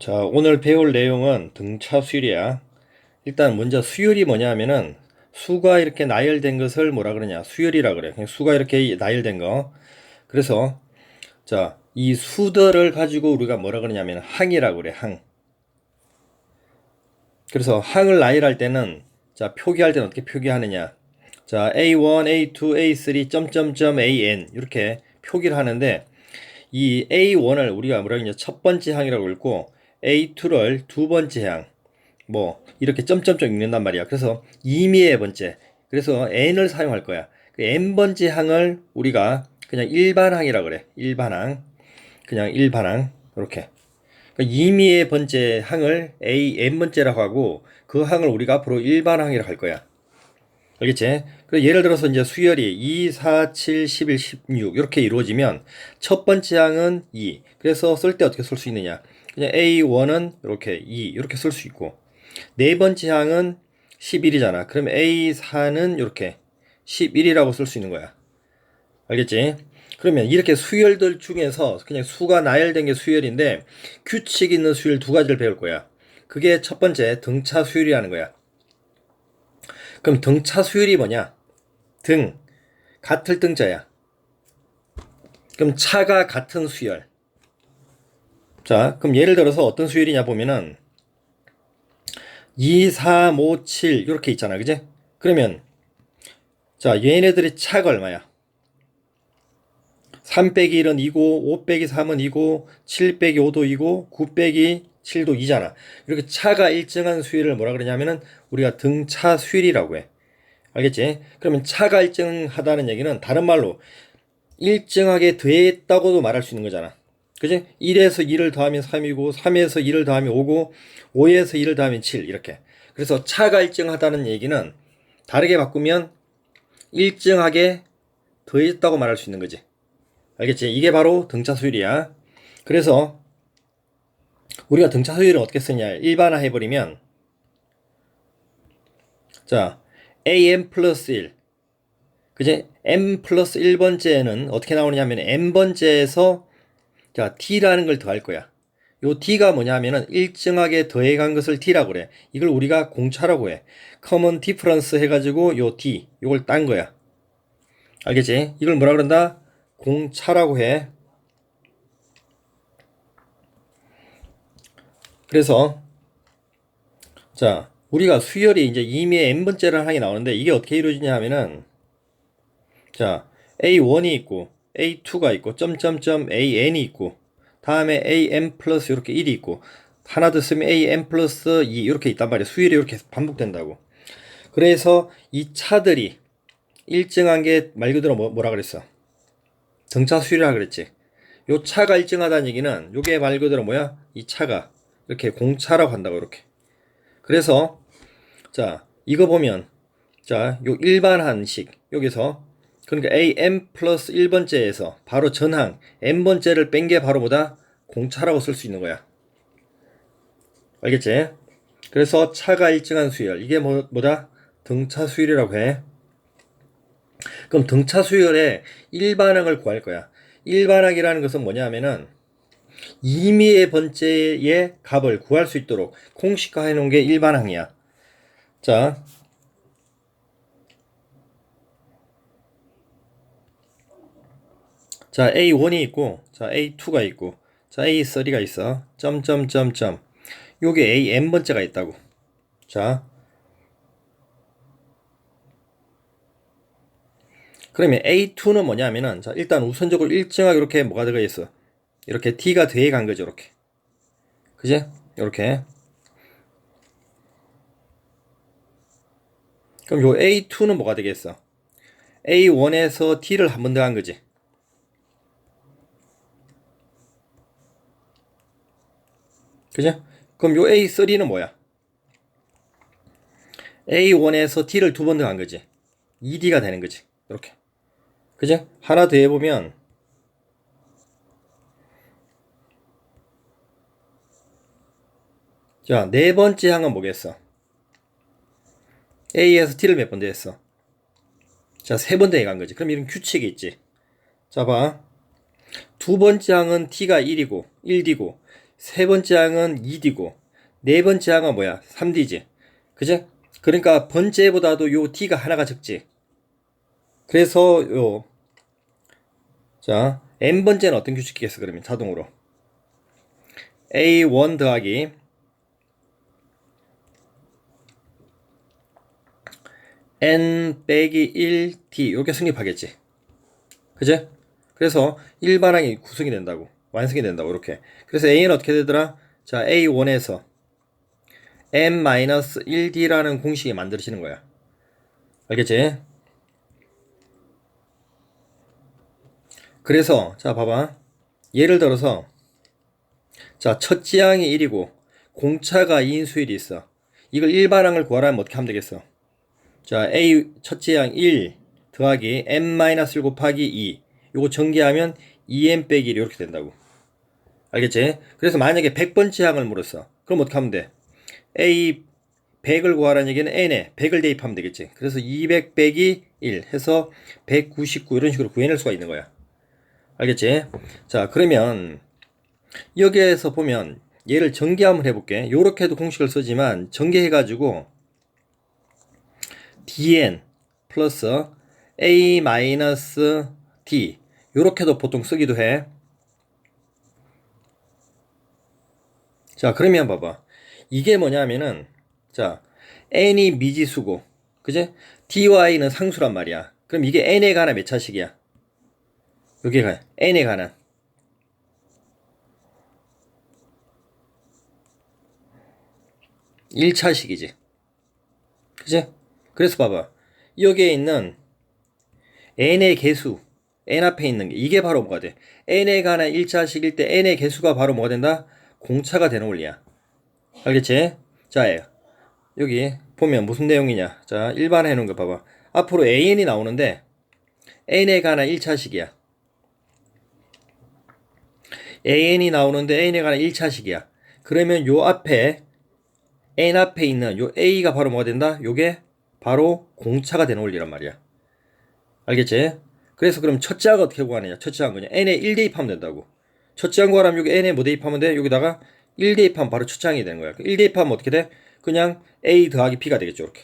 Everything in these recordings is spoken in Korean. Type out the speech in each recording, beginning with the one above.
자, 오늘 배울 내용은 등차 수율이야. 일단 먼저 수열이 뭐냐 하면은 수가 이렇게 나열된 것을 뭐라 그러냐? 수열이라 그래. 그냥 수가 이렇게 나열된 거. 그래서 자, 이 수들을 가지고 우리가 뭐라 그러냐면 항이라고 그래. 항. 그래서 항을 나열할 때는 자, 표기할 때는 어떻게 표기하느냐? 자, A1, A2, A3, 점점점 AN 이렇게 표기를 하는데 이 A1을 우리가 뭐라 그러냐? 첫 번째 항이라고 읽고 A2를 두 번째 항. 뭐 이렇게 점점점 읽는단 말이야. 그래서 임의의 번째. 그래서 n을 사용할 거야. 그 n 번째 항을 우리가 그냥 일반 항이라 그래. 일반 항. 그냥 일반 항. 이렇게. 그러니까 임의의 번째 항을 a n 번째라고 하고 그 항을 우리가 앞으로 일반 항이라고 할 거야. 알겠지? 그래서 예를 들어서 이제 수열이 2, 4, 7, 11, 16 이렇게 이루어지면 첫 번째 항은 2. 그래서 쓸 때 어떻게 쓸 수 있느냐? 그냥 A1은 이렇게 2 이렇게 쓸 수 있고 네 번째 항은 11이잖아. 그럼 A4는 이렇게 11이라고 쓸 수 있는 거야. 알겠지? 그러면 이렇게 수열들 중에서 그냥 수가 나열된 게 수열인데 규칙 있는 수열 두 가지를 배울 거야. 그게 첫 번째 등차 수열이라는 거야. 그럼 등차 수열이 뭐냐? 등 같을 등자야. 그럼 차가 같은 수열. 자, 그럼 예를 들어서 어떤 수열이냐 보면은 2, 3, 5, 7 이렇게 있잖아. 그지? 그러면 자, 얘네들의 차가 얼마야? 3 빼기 1은 2고 5 빼기 3은 2고 7 빼기 5도 2고 9 빼기 7도 2잖아. 이렇게 차가 일정한 수위를 뭐라 그러냐면은 우리가 등차 수율이라고 해. 알겠지? 그러면 차가 일정하다는 얘기는 다른 말로 일정하게 더했다고도 말할 수 있는 거잖아. 그지? 1에서 2를 더하면 3이고 3에서 2를 더하면 5고 5에서 2를 더하면 7 이렇게. 그래서 차가 일정하다는 얘기는 다르게 바꾸면 일정하게 더했다고 말할 수 있는 거지. 알겠지? 이게 바로 등차 수율이야. 그래서 우리가 등차 수율을 어떻게 쓰냐? 일반화 해버리면 자 am 플러스 1 그지? m 플러스 1번째는 어떻게 나오느냐면 n번째에서 자 t라는 걸 더할 거야. 요 t가 뭐냐 하면은 일정하게 더해간 것을 t라고 그래. 이걸 우리가 공차라고 해. common difference 해가지고 요 t 요걸 딴 거야. 알겠지? 이걸 뭐라 그런다? 공차라고 해. 그래서 자 우리가 수열이 이제 임의의 n번째라는 항이 나오는데 이게 어떻게 이루어지냐 하면은 자 a1이 있고 a2가 있고 점점점 an이 있고 다음에 am 플러스 이렇게 1이 있고 하나 더 쓰면 am 플러스 2 이렇게 있단 말이야 수열이 이렇게 반복된다고. 그래서 이 차들이 일정한 게 말 그대로 뭐, 뭐라 그랬어? 등차 수율이라 그랬지. 요 차가 일정하다는 얘기는 요게 말 그대로 뭐야? 이 차가 이렇게 공차라고 한다고 이렇게. 그래서 자 이거 보면 자 요 일반한식 여기서 그러니까 am 플러스 1번째에서 바로 전항 n번째를 뺀 게 바로 뭐다? 공차라고 쓸 수 있는 거야. 알겠지? 그래서 차가 일정한 수열 이게 뭐, 뭐다? 등차 수열이라고 해. 그럼 등차 수열의 일반항을 구할 거야. 일반항이라는 것은 뭐냐 하면은 임의의 번째의 값을 구할 수 있도록 공식화해 놓은 게 일반항이야. 자. 자, A1이 있고, 자, A2가 있고, 자, A3가 있어. 점점점점. 요게 A n번째가 있다고. 자. 그러면 A2는 뭐냐면은, 자, 일단 우선적으로 일정하게 이렇게 뭐가 들어가 있어. 이렇게 t가 돼간 거죠 이렇게 그지? 이렇게 그럼 요 a2는 뭐가 되겠어? a1에서 t를 한 번 더 한 거지 그죠? 그럼 요 a3는 뭐야? a1에서 t를 두 번 더한 거지 2d가 되는 거지 이렇게 그죠? 하나 더 해보면 자, 네 번째 항은 뭐겠어? A에서 T를 몇 번 더했어? 자, 세 번 더해간 거지. 그럼 이런 규칙이 있지. 자, 봐. 두 번째 항은 T가 1이고, 1D고, 세 번째 항은 2D고 네 번째 항은 뭐야? 3D지. 그지? 그러니까 번째보다도 요 D가 하나가 적지. 그래서 요 자, n번째는 어떤 규칙이겠어 그러면 자동으로 a1 더하기 n 빼기 1t 이렇게 성립하겠지. 그제? 그래서 일반항이 구성이 된다고 완성이 된다고 이렇게. 그래서 a는 어떻게 되더라? 자, a1에서 n-1d라는 공식이 만들어지는 거야. 알겠지? 그래서 자 봐봐 예를 들어서 자 첫 지항이 1이고 공차가 2인 수일이 있어 이걸 일반항을 구하라면 어떻게 하면 되겠어 자 A 첫 지항 1 더하기 n-1 곱하기 2 요거 전개하면 2n 빼기 1 이렇게 된다고 알겠지? 그래서 만약에 100번째 항을 물었어 그럼 어떻게 하면 돼? A 100을 구하라는 얘기는 n에 100을 대입하면 되겠지 그래서 200 빼기 1 해서 199 이런 식으로 구해낼 수가 있는 거야 알겠지? 자, 그러면 여기에서 보면 얘를 전개 한번 해볼게. 요렇게도 공식을 쓰지만 전개해가지고 dn 플러스 a 마이너스 d 요렇게도 보통 쓰기도 해. 자, 그러면 봐봐. 이게 뭐냐면은 자, n이 미지수고, 그제? dy는 상수란 말이야. 그럼 이게 n에 관한 몇 차식이야? 여기가 n에 관한 1차식이지. 그지? 그래서 봐봐. 여기에 있는 n의 개수, n 앞에 있는 게 이게 바로 뭐가 돼? n에 관한 1차식일 때 n의 개수가 바로 뭐가 된다? 공차가 되는 원리야. 알겠지? 자, 여기 보면 무슨 내용이냐? 자, 일반 해놓은 거 봐봐. 앞으로 an이 나오는데 n에 관한 1차식이야. an이 나오는데 n에 관한 1차식이야. 그러면 요 앞에 n 앞에 있는 요 a가 바로 뭐가 된다? 요게 바로 공차가 되는 원리란 말이야. 알겠지? 그래서 그럼 첫째 항 어떻게 구하느냐? 첫째 항 그냥 n에 1 대입하면 된다고. 첫째 항 구하려면 여기 n에 뭐 대입하면 돼? 여기다가 1 대입하면 바로 첫째 항이 되는 거야. 1 대입하면 어떻게 돼? 그냥 a 더하기 b가 되겠죠. 이렇게.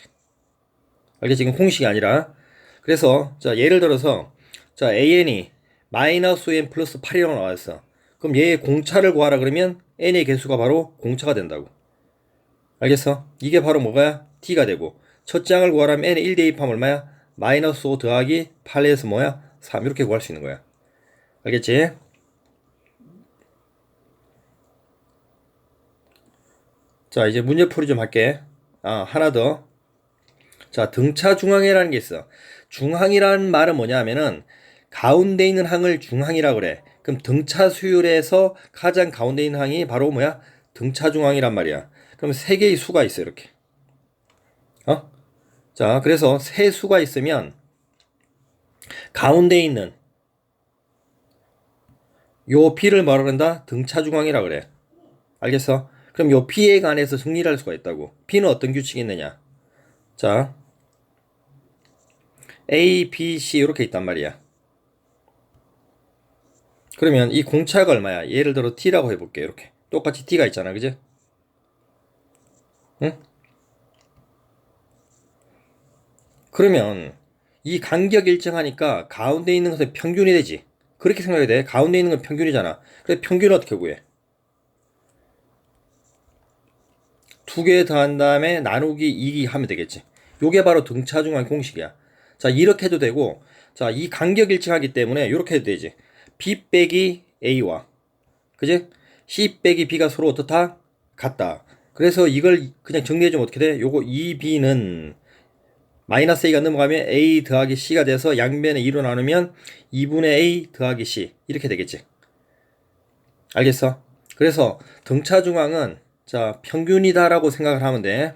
알겠지? 지금 공식이 아니라. 그래서 자 예를 들어서 자 an이 마이너스 n 플러스 8이라고 나왔어. 그럼 얘의 공차를 구하라 그러면 n의 개수가 바로 공차가 된다고. 알겠어? 이게 바로 뭐가 t가 되고 첫째 항을 구하라면 n에 1 대입하면 얼마야? 마이너스 5 더하기 8에서 뭐야? 3 이렇게 구할 수 있는 거야. 알겠지? 자 이제 문제풀이 좀 할게. 아 하나 더. 자 등차 중항이라는 게 있어. 중항이라는 말은 뭐냐면은 가운데 있는 항을 중항이라 그래. 그럼 등차 수율에서 가장 가운데 있는 항이 바로 뭐야? 등차 중항이란 말이야. 그럼 세 개의 수가 있어 이렇게. 어? 자, 그래서 세 수가 있으면 가운데 있는 요 P를 뭐라 그런다? 등차 중앙이라 그래. 알겠어? 그럼 요 P에 관해서 정리를 할 수가 있다고. P는 어떤 규칙이 있느냐? 자, A, B, C 이렇게 있단 말이야. 그러면 이 공차가 얼마야? 예를 들어 T라고 해볼게. 이렇게. 똑같이 T가 있잖아. 그지? 응? 그러면 이 간격 일정하니까 가운데 있는 것은 평균이 되지. 그렇게 생각해야 돼. 가운데 있는 건 평균이잖아. 그래 평균을 어떻게 구해? 두 개 더한 다음에 나누기 2기 하면 되겠지. 요게 바로 등차중앙 공식이야. 자 이렇게 해도 되고 자 이 간격 일정하기 때문에 이렇게 해도 되지. B 빼기 A와 그지? C 빼기 B가 서로 어떻다? 같다. 그래서 이걸 그냥 정리해주면 어떻게 돼? 요거 2B는 마이너스 A가 넘어가면 A 더하기 C가 돼서 양변에 2로 나누면 2분의 A 더하기 C 이렇게 되겠지. 알겠어? 그래서 등차 중앙은 자 평균이다라고 생각을 하면 돼.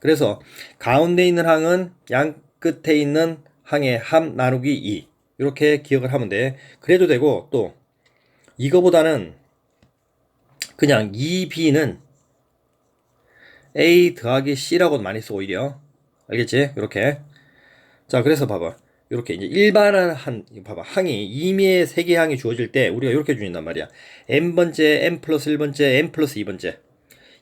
그래서 가운데 있는 항은 양 끝에 있는 항의 합 나누기 2 이렇게 기억을 하면 돼. 그래도 되고 또 이거보다는 그냥 2B는 A 더하기 C라고 많이 써 오히려. 알겠지? 이렇게. 자 그래서 봐봐. 이렇게 이제 일반한 한 봐봐. 항이 임의의 세개 항이 주어질 때 우리가 이렇게 주인단 말이야. N 번째 n 플러스 1번째 n 플러스 2번째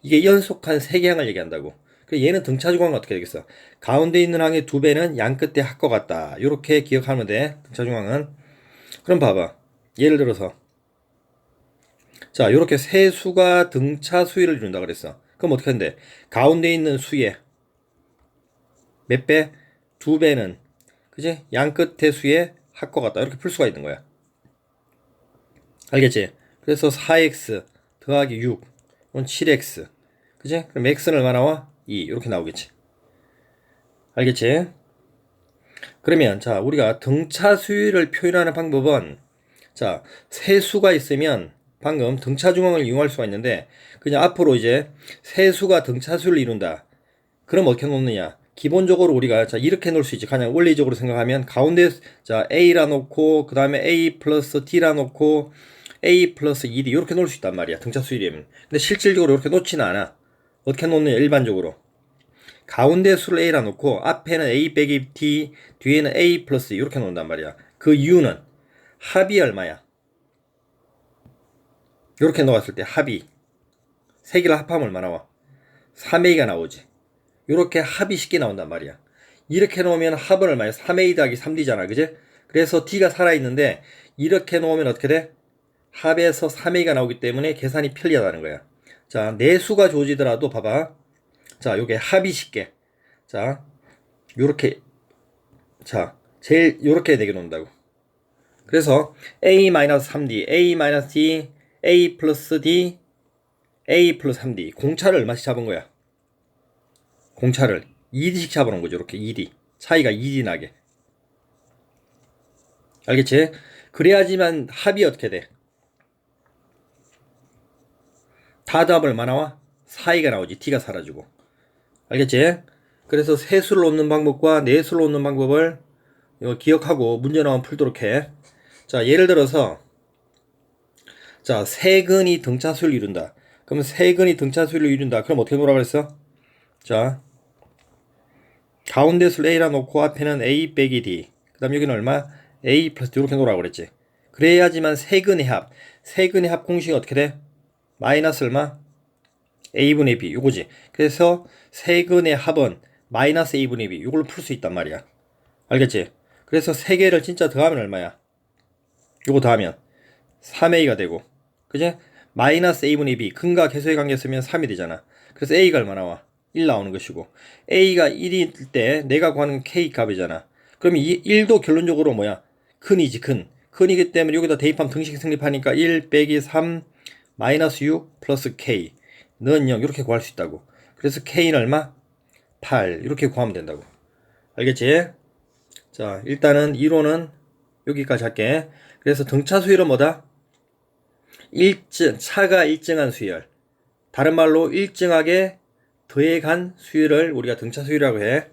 이게 연속한 세 개 항을 얘기한다고 그 얘는 등차 중앙은 어떻게 되겠어 가운데 있는 항의 두 배는 양 끝에 합과 같다 이렇게 기억하면 돼 등차 중앙은 그럼 봐봐 예를 들어서 자 이렇게 세 수가 등차 수위를 이룬다 그랬어 그럼 어떻게 하는데 가운데 있는 수의 몇 배? 두 배는 그지? 양 끝의 수의 합과 같다. 이렇게 풀 수가 있는 거야. 알겠지? 그래서 4x 더하기 6, 이건 7x. 그지? 그럼 x는 얼마 나와? 2. 이렇게 나오겠지. 알겠지? 그러면 자, 우리가 등차 수위를 표현하는 방법은 자, 세 수가 있으면 방금 등차 중앙을 이용할 수가 있는데 그냥 앞으로 이제 세 수가 등차 수를 이룬다. 그럼 어떻게 놓느냐? 기본적으로 우리가 자 이렇게 놓을 수 있지. 그냥 원리적으로 생각하면 가운데 자 a라 놓고 그 다음에 a 플러스 d라 놓고 a 플러스 2d 이렇게 놓을 수 있단 말이야. 등차 수이면. 근데 실질적으로 이렇게 놓지는 않아. 어떻게 놓느냐 일반적으로. 가운데 수를 a라 놓고 앞에는 a 빼기 d 뒤에는 a 플러스 이렇게 놓는단 말이야. 그 이유는 합이 얼마야? 이렇게 놓았을 때 합이 세 개를 합하면 얼마 나 와? 3a가 나오지. 이렇게 합이 쉽게 나온단 말이야. 이렇게 놓으면 합은 얼마야? 3a 더하기 3d잖아. 그지? 그래서 d가 살아있는데 이렇게 놓으면 어떻게 돼? 합에서 3a가 나오기 때문에 계산이 편리하다는 거야. 자, 내수가 주어지더라도 봐봐. 자, 요게 합이 쉽게. 자, 요렇게. 자, 제일 요렇게 되게 놓는다고. 그래서 a-3d, a-d, a 플러스 d, a 플러스 3d. 공차를 얼마씩 잡은 거야? 공차를 2D씩 잡아놓은 거죠. 이렇게 2D. 차이가 2D 나게. 알겠지? 그래야지만 합이 어떻게 돼? 다 답을 얼마 나와? 4이가 나오지. T가 사라지고. 알겠지? 그래서 세수를 놓는 방법과 네수를 놓는 방법을 이거 기억하고 문제 나오면 풀도록 해. 자, 예를 들어서 자, 세근이 등차수를 이룬다. 그럼 세근이 등차수를 이룬다. 그럼 어떻게 놓으라 그랬어? 자, 가운데 술 A라 놓고 앞에는 A 빼기 D. 그 다음 여기는 얼마? A 플러스 이렇게 놓으라고 그랬지. 그래야지만 세근의 합. 세근의 합 공식이 어떻게 돼? 마이너스 얼마? A분의 B. 요거지. 그래서 세근의 합은 마이너스 A분의 B. 요걸로 풀 수 있단 말이야. 알겠지? 그래서 세 개를 진짜 더하면 얼마야? 요거 더하면 3A가 되고. 그지? 마이너스 A분의 B. 근과 계수의 관계 쓰면 3이 되잖아. 그래서 A가 얼마 나와? 1 나오는 것이고 A가 1일 때 내가 구하는 K 값이잖아. 그럼 이 1도 결론적으로 뭐야? 큰이지 큰. 큰이기 때문에 여기다 대입하면 등식 성립하니까 1 빼기 3 마이너스 6 플러스 K 는 0 이렇게 구할 수 있다고. 그래서 K는 얼마? 8 이렇게 구하면 된다고. 알겠지? 자 일단은 이론은 여기까지 할게. 그래서 등차 수열은 뭐다? 일증 차가 일정한 수열. 다른 말로 일정하게 더해간 수율을 우리가 등차 수율이라고 해.